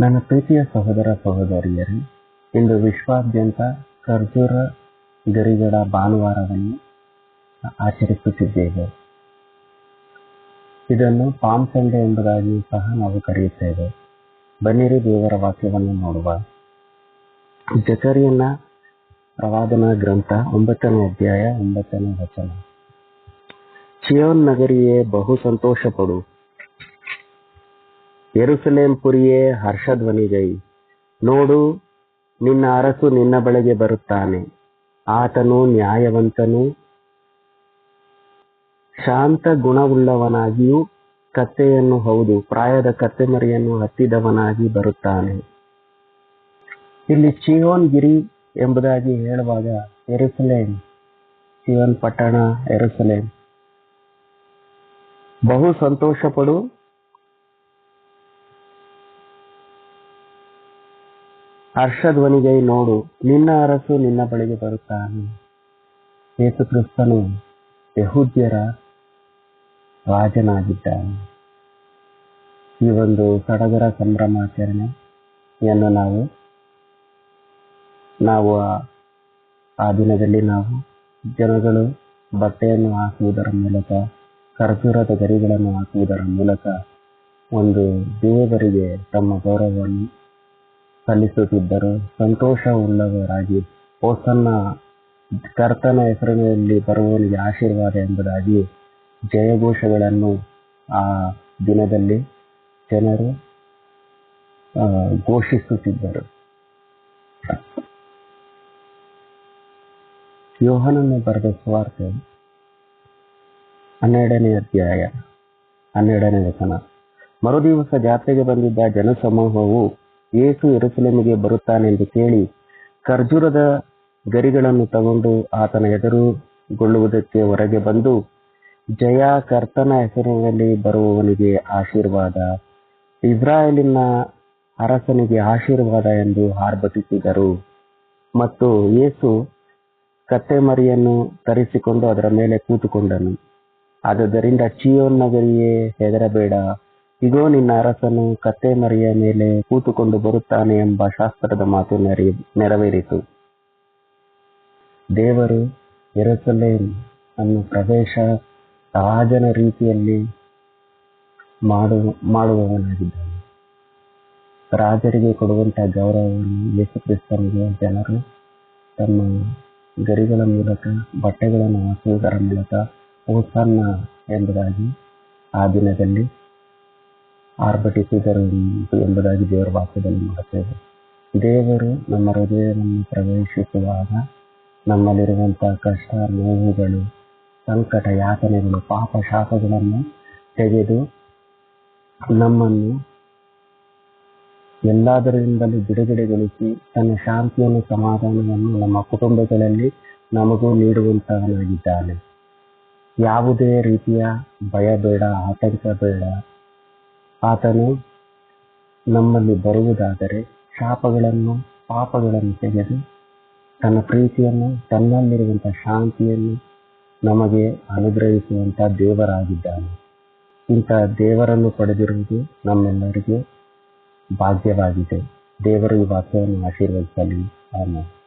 ನನ್ನ ಪ್ರೀತಿಯ ಸಹೋದರ ಸಹೋದರಿಯರೇ, ಇಂದು ವಿಶ್ವಾದ್ಯಂತ ಖರ್ಜೂರ ಗರಿಗಳ ಭಾನುವಾರವನ್ನು ಆಚರಿಸುತ್ತಿದ್ದೇವೆ. ಇದನ್ನು ಪಾಮ್ ಸಂಡೆ ಎಂಬುದಾಗಿಯೂ ಸಹ ನಾವು ಕರೆಯುತ್ತೇವೆ. ಬನ್ನಿರಿ ದೇವರ ವಾಕ್ಯವನ್ನು ನೋಡುವ. ಜಕರಿಯನ್ನ ಪ್ರವಾದನ ಗ್ರಂಥ ಒಂಬತ್ತನೇ ಅಧ್ಯಾಯ ಒಂಬತ್ತನೇ ವಚನ. ಚಿಯೋನ್ ನಗರಿಯೇ ಬಹು ಸಂತೋಷ ಪಡು ಯೆರೂಸಲೇಮ್ ಪುರಿಯೇ ಹರ್ಷಧ್ವನಿಗೈ, ನೋಡು, ನಿನ್ನ ಅರಸು ನಿನ್ನ ಬಳಿಗೆ ಬರುತ್ತಾನೆ. ಆತನು ನ್ಯಾಯವಂತನು. ಶಾಂತ ಗುಣವುಳ್ಳವನಾಗಿಯೂ ಕತ್ತೆಯನ್ನು ಹೌದು, ಪ್ರಾಯದ ಕತ್ತೆಮರಿಯನ್ನು ಹತ್ತಿದವನಾಗಿ ಬರುತ್ತಾನೆ. ಇಲ್ಲಿ ಚಿಯೋನ್ ಗಿರಿ ಎಂಬುದಾಗಿ ಹೇಳುವಾಗ ಎರುಸಲೇಮ್ ಚಿಯೋನ್ ಪಟ್ಟಣ ಎರುಸಲೇಮ್ ಬಹು ಸಂತೋಷ ಹರ್ಷಧ್ವನಿಗೈ ನೋಡು, ನಿನ್ನ ಅರಸು ನಿನ್ನ ಬಳಿಗೆ ಬರುತ್ತಾನೆ. ಯೇಸುಕ್ರಿಸ್ತನು ಯಹೂದ್ಯರ ರಾಜನಾಗಿದ್ದಾನೆ. ಈ ಒಂದು ಸಡಗರ ಸಂಭ್ರಮಾಚರಣೆಯನ್ನು ನಾವು ನಾವು ಆ- ದಿನದಲ್ಲಿ ನಾವು ಜನಗಳು ಬಟ್ಟೆಯನ್ನು ಹಾಕುವುದರ ಮೂಲಕ, ಖರ್ಜೂರದ ಗರಿಗಳನ್ನು ಹಾಕುವುದರ ಮೂಲಕ ಒಂದು ದೇವರಿಗೆ ತಮ್ಮ ಗೌರವವನ್ನು ಸಲ್ಲಿಸುತ್ತಿದ್ದರು. ಸಂತೋಷವುಳ್ಳವರಾಗಿ ಹೊಸನ್ನ ಕರ್ತನ ಹೆಸರಿನಲ್ಲಿ ಬರುವವನಿಗೆ ಆಶೀರ್ವಾದ ಎಂಬುದಾಗಿ ಜಯಘೋಷಗಳನ್ನು ಆ ದಿನದಲ್ಲಿ ಜನರು ಘೋಷಿಸುತ್ತಿದ್ದರು. ಯೋಹನನ್ನು ಬರೆದ ಸ್ವಾರ್ಥ ಹನ್ನೆರಡನೇ ಅಧ್ಯಾಯ, ಹನ್ನೆರಡನೇ ವಚನ. ಮರುದಿವಸ ಜಾತ್ರೆಗೆ ಬಂದಿದ್ದ ಜನಸಮೂಹವು ಏಸು ಯೆರೂಸಲೇಮಿಗೆ ಬರುತ್ತಾನೆಂದು ಕೇಳಿ ಖರ್ಜೂರದ ಗರಿಗಳನ್ನು ತಗೊಂಡು ಆತನ ಎದುರುಗೊಳ್ಳುವುದಕ್ಕೆ ಹೊರಗೆ ಬಂದು, ಜಯ ಕರ್ತನ ಹೆಸರಿನಲ್ಲಿ ಬರುವವನಿಗೆ ಆಶೀರ್ವಾದ, ಇಸ್ರಾಯೇಲಿನ ಅರಸನಿಗೆ ಆಶೀರ್ವಾದ ಎಂದು ಆರ್ಭಟಿಸಿದರು ಮತ್ತು ಯೇಸು ಕತ್ತೆಮರಿಯನ್ನು ತರಿಸಿಕೊಂಡು ಅದರ ಮೇಲೆ ಕೂತುಕೊಂಡನು. ಆದುದರಿಂದ ಚಿಯೋನ್ ನಗರಿಯೇ ಹೆದರಬೇಡ ಇಗೋ, ನಿನ್ನ ಅರಸನು ಕತ್ತೆಮರಿಯ ಮೇಲೆ ಕೂತುಕೊಂಡು ಬರುತ್ತಾನೆ ಎಂಬ ಶಾಸ್ತ್ರದ ಮಾತು ನೆರೆ, ನೆರವೇರಿತು. ದೇವರು ಯೆರೂಸಲೇಮ್ ಅನ್ನು ಪ್ರವೇಶ ರಾಜನ ರೀತಿಯಲ್ಲಿ ಮಾಡು, ಮಾಡುವವನಾಗಿದ್ದಾನೆ. ರಾಜರಿಗೆ ಕೊಡುವಂತಹ ಗೌರವವನ್ನು ಯೇಸು ಕ್ರಿಸ್ತನಿಗೆ ಜನರು ತಮ್ಮ ಗರಿಗಳ ಮೂಲಕ, ಬಟ್ಟೆಗಳನ್ನು ಹಾಕುವುದರ ಮೂಲಕ ಹೋಸನ್ನ ಎಂಬುದಾಗಿ ಆ ದಿನದಲ್ಲಿ ಆರ್ಭಟಿಸಿದರು ಎಂಬುದಾಗಿ ದೇವರ ವಾಕ್ಯದಲ್ಲಿ ನೋಡುತ್ತೇವೆ. ದೇವರು ನಮ್ಮ ಹೃದಯವನ್ನು ಪ್ರವೇಶಿಸುವಾಗ ನಮ್ಮಲ್ಲಿರುವಂತಹ ಕಷ್ಟ, ನೋವುಗಳು, ಸಂಕಟ, ಯಾತನೆಗಳು, ಪಾಪ, ಶಾಪಗಳನ್ನು ತೆಗೆದು ನಮ್ಮನ್ನು ಎಲ್ಲದರಿಂದಲೂ ಬಿಡುಗಡೆಗೊಳಿಸಿ ತನ್ನ ಶಾಂತಿಯನ್ನು, ಸಮಾಧಾನವನ್ನು ನಮ್ಮ ಕುಟುಂಬಗಳಲ್ಲಿ ನಮಗೂ ನೀಡುವಂತವನಾಗಿದ್ದಾನೆ ಯಾವುದೇ ರೀತಿಯ ಭಯ ಬೇಡ, ಆತಂಕ ಬೇಡ. ಆತನು ನಮ್ಮಲ್ಲಿ ಬರುವುದಾದರೆ ಶಾಪಗಳನ್ನು, ಪಾಪಗಳನ್ನು ತೆಗೆದು ತನ್ನ ಪ್ರೀತಿಯನ್ನು, ತನ್ನಲ್ಲಿರುವಂಥ ಶಾಂತಿಯನ್ನು ನಮಗೆ ಅನುಗ್ರಹಿಸುವಂಥ ದೇವರಾಗಿದ್ದಾನೆ. ಇಂಥ ದೇವರನ್ನು ಪಡೆದಿರುವುದು ನಮ್ಮೆಲ್ಲರಿಗೆ ಭಾಗ್ಯವಾಗಿದೆ. ದೇವರು ಈ ವಾಕ್ಯವನ್ನು ಆಶೀರ್ವದಿಸಲಿ. ಆಮೇಲೆ